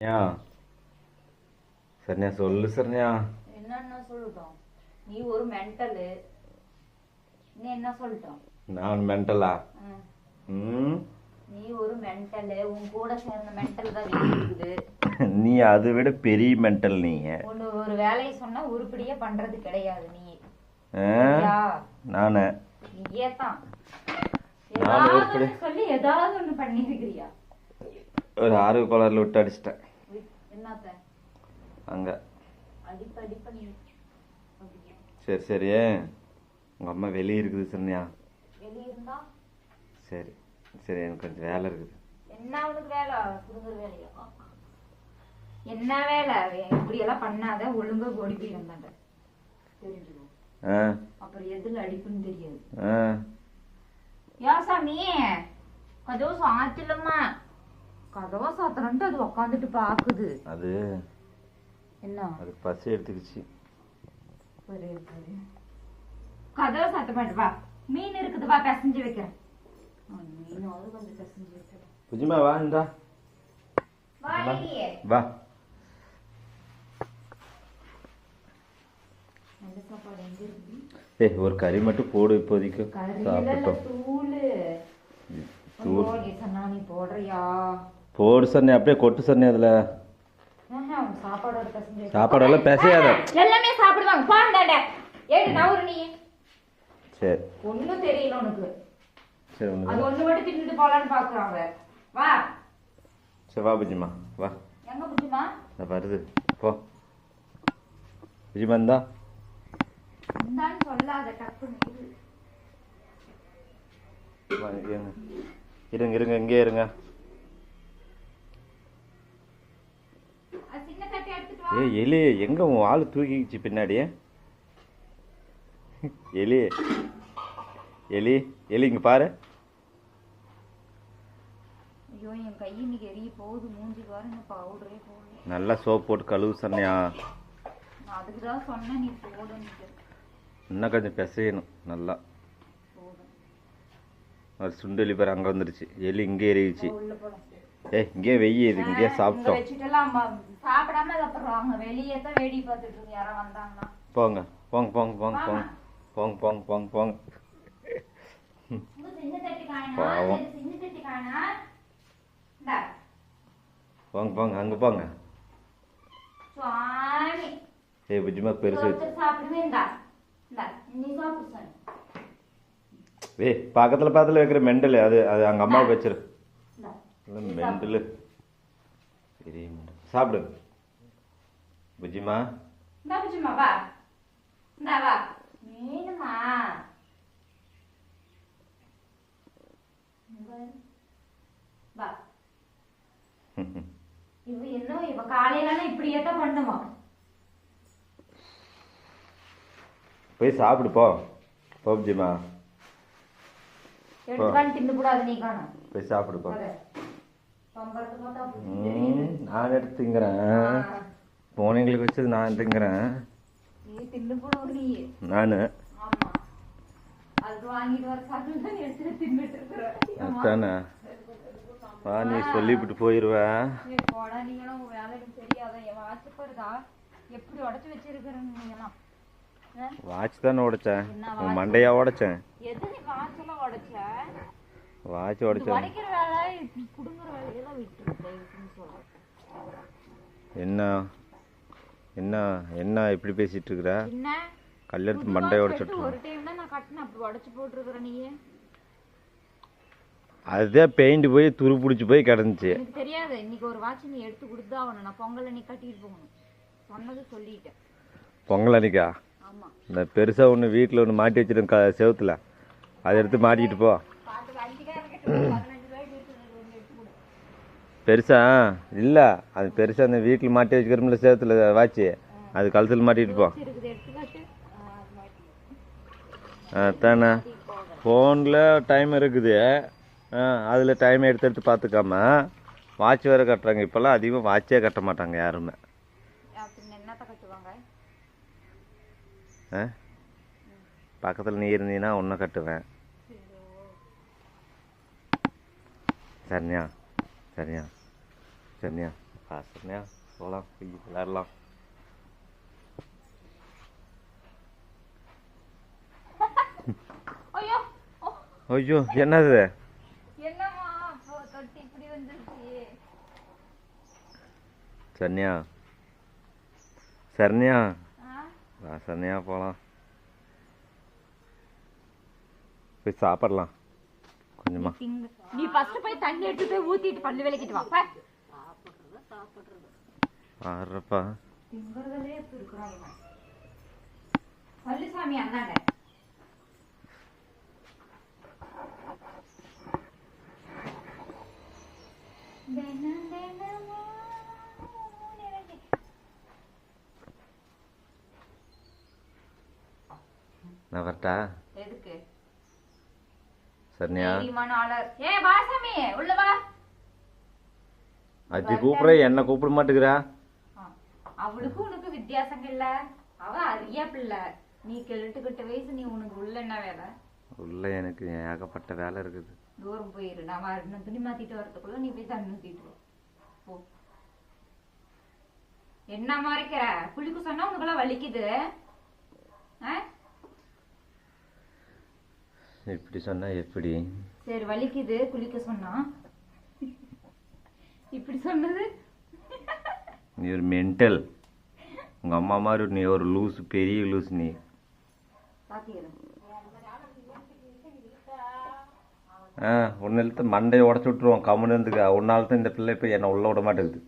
சரண்யா சரண்யா சொல்லு சரண்யா. என்னன்னு சொல்லட்டும். நீ ஒரு மென்டலு நீ என்ன சொல்லட்டும்? நான் மென்டலா ம். நீ ஒரு மென்டலு உன் கூட சேர்ந்த மென்டல் தான் இருக்குது நீ அதை விட பெரிய மென்டல் நீ. ஒன்று ஒரு வேலையை சொன்னா உருப்படியா பண்றது கிடையாது நீ? நானு. நீயே தான் நான் உருப்படி- சொல்லி ஏதாவது ஒண்ணு பண்ணிருக்கிறியா ஒரு ஆறு கலர்ல விட்டு அடிச்சிட்டேன். அங்கே. சரி சரி உங்கள் அம்மா வெளியே இருக்குது சொன்னியா சரி சரி எனக்கு கொஞ்சம் வேலை இருக்குது. என்ன வேலை? இப்படி எல்லாம் பண்ணாத ஒழுங்கா ஓடி போயிருந்தாங்க அப்புறம் எதுல அடிப்புன்னு தெரியாது. ஏன் சாமி? கொஞ்சம் ஆத்திலம்மா கதவை சாத்துறன்ட்டு அது உக்காந்துட்டு பாக்குது. அது என்ன? அது பசி எடுத்துக்கிச்சு. கதவை சாத்த மாட்டு வா. மீன் இருக்குது வா பிசைஞ்சு வைக்கிறேன். ஆ, மீனாவது கொஞ்சம் பிசைஞ்சு வைக்கிறேன். புஜிமா வா இந்தா. வா ஏய் ஒரு கறி மட்டும் போடு இப்போதைக்கு. சாப்பிட்டோம் தூளு. போடுறியா? போடு சரணி அப்படியே கொட்டு சரணி அதுல. சாப்பாடெல்லாம் பிசையாத. எல்லாமே சாப்பிடுவாங்க. பாண்டாட ஏடு நவுறு நீ. சரி. ஒண்ணும் தெரியல உனக்கு. சரி ஒன்று அது ஒண்ணு மட்டும் தின்னுட்டு போலான்னு பாக்குறாங்க. வா. சரி வா புஜிமா. வா. எங்க இந்த வருது. போ. புஜிமா இந்தா. இந்தான்னு சொல்லாத டக்குன்னு. இருங்க. இருங்க இங்கே இருங்க அது சின்ன ஏய் எலி எங்க உன் ஆள் தூக்கிக்கிச்சு பின்னாடி எலி எலி எலி இங்க பாரு. ஐயோ என் கை இன்னைக்கு எரிய போகுது. மூஞ்சிக்கு வர இந்த பவுடரே போடல நல்லா சோப் போட்டு கழுவு நான் அதுக்கு தான் சொன்னேன் நீ போடுன்னு இன்னும் கொஞ்சம் பிசையணும் நல்லா. ஒரு சுண்டலி பேர் அங்கே வந்துருச்சு. எலி இங்கே எரியுச்சு. உள்ள போடும் ஏய் இங்கே வெய்ய இது இங்கே சாப்பிட்டோம். சாப்பிடாம அப்புறம் அவங்க வெளியே தான் வேடி பார்த்துட்டு இருக்கு யாரோ வந்தாங்கன்னா. போங்க போங்க போங்க போங்க போங்க போங்க போங்க போங்க போங்க. பாவம். போங்க போங்க அங்கே போங்க. ஏய் புஜிமா பெருசு. ஏய் பக்கத்தில் பக்கத்தில் வைக்கிற மெண்டல் அது அது அங்கே அம்மாவுக்கு வச்சிரு. இந்தா மெண்டல் பெரிய மெண்டல் சாப்பிடு. புஜிமா இந்தா புச்சுமா வா. இந்தா வா. மீனுமா வா. இவ என்ன இவ காலையில இப்படியே தான் பண்ணுமா போய் சாப்பிடு போ. போ புஜிமா எடுத்துக்கான்னு தின்னு கூடாது நீ காணும். போய் சாப்பிடு போ. நான் எடுத்துங்கிறேன் போனவங்களுக்கு வச்சது நான் எடுத்துங்கிறேன் நானு. அதானே? வா நீ சொல்லிவிட்டு போயிடுவேன் வாட்ச் தானே உடைச்சேன். மண்டையா உடைச்சேன். வாட்ச் என்ன? என்ன? என்ன இப்படி பேசிட்டு இருக்கிற? கல்லெடுத்து மண்டையை உடைச்சிட்டு ஒரு டைம் தான் நான் கட்டினேன் அப்படி உடைச்சு போட்டுருக்குற நீ அதுதான் பெயிண்ட் போய் துரு பிடிச்சி போய் கிடந்துச்சு. எனக்கு தெரியாது. இன்னைக்கு ஒரு வாட்ச் நீ எடுத்து கொடுத்தா அவனை நான் பொங்கல் நீ கட்டிட்டு போகணும். சொன்னது சொல்லிட்டேன். பொங்கல் அன்னைக்கா? இந்த பெருசாக ஒன்று வீட்டில் ஒன்று மாட்டி வச்சிருக்கேன் செவுத்துல. அதை எடுத்து மாட்டிக்கிட்டு போ. பெருசா? இல்லை. அது பெருசாக அந்த வீட்டில் மாட்டி வச்சுக்கிறோம்ல சேர்த்துல வாட்சி. அது கழுத்தில் மாட்டிட்டு போ. இருக்குது அதானே. ஃபோனில் டைம் இருக்குது. அதில் டைம் எடுத்து எடுத்து பார்த்துக்காம வாட்ச் வேறு கட்டுறாங்க. இப்போல்லாம் அதிகமாக வாட்சே கட்ட மாட்டாங்க யாருமே. ஆ? பக்கத்தில் நீ இருந்தீங்கன்னா ஒன்றை கட்டுவேன். சரியா சரியா சரியா பாசனையா போகலாம். போய் விளாடலாம் ஐயோ என்னது? சரண்யா சரண்யா சரண்யா போகலாம். போய் சாப்பிடலாம். கொஞ்சமா நீ ஃபர்ஸ்ட் போய் தண்ணி எடுத்து போய் ஊத்திட்டு பல்லு விளக்கிட்டு வா. பா. ஆறப்பா திங்கறதுலே இப்படி இருக்கிறான் இவன். பல்லுசாமி அந்தாண்ட தினம் தினமும் நான் வரட்டா? சரண்யா. தைரியமான ஆளர். ஏ வா சாமி உள்ள வா. அஜி கூப்பிட என்ன கூப்பிட மாட்டேங்கிறா? அவளுக்கும் உனக்கு வித்தியாசம் இல்ல. அவ அரிய பிள்ளை நீ கெழுட்டுக்கிட்ட வயசு நீ உனக்கு உள்ள என்ன வேலை? உள்ள எனக்கு ஏகப்பட்ட வேலை இருக்குது. தூரம் போயிரு. நான் நான் துணி மாத்திட்டு வரதுக்குள்ள நீ போய் தண்ணி ஊத்திட்டு. போ. என்ன மறைக்கிற? குளிக்க சொன்னா உனக்கெல்லாம் வலிக்குது. ஆ? இப்படி சொன்னா எப்படி? சரி வலிக்குது. குளிக்க சொன்னா. இப்படி சொன்னது? நீ ஒரு மென்டல் உங்க அம்மா மாதிரி நீ ஒரு லூஸ் பெரிய லூஸ் நீ. ஆ ஒன்னு மண்டையை உடச்சி விட்ருவோம் கம்முன்னு இருந்துக்க. உன்னால தான் இந்த பிள்ளை இப்போ என்னை உள்ள விட மாட்டேங்குது.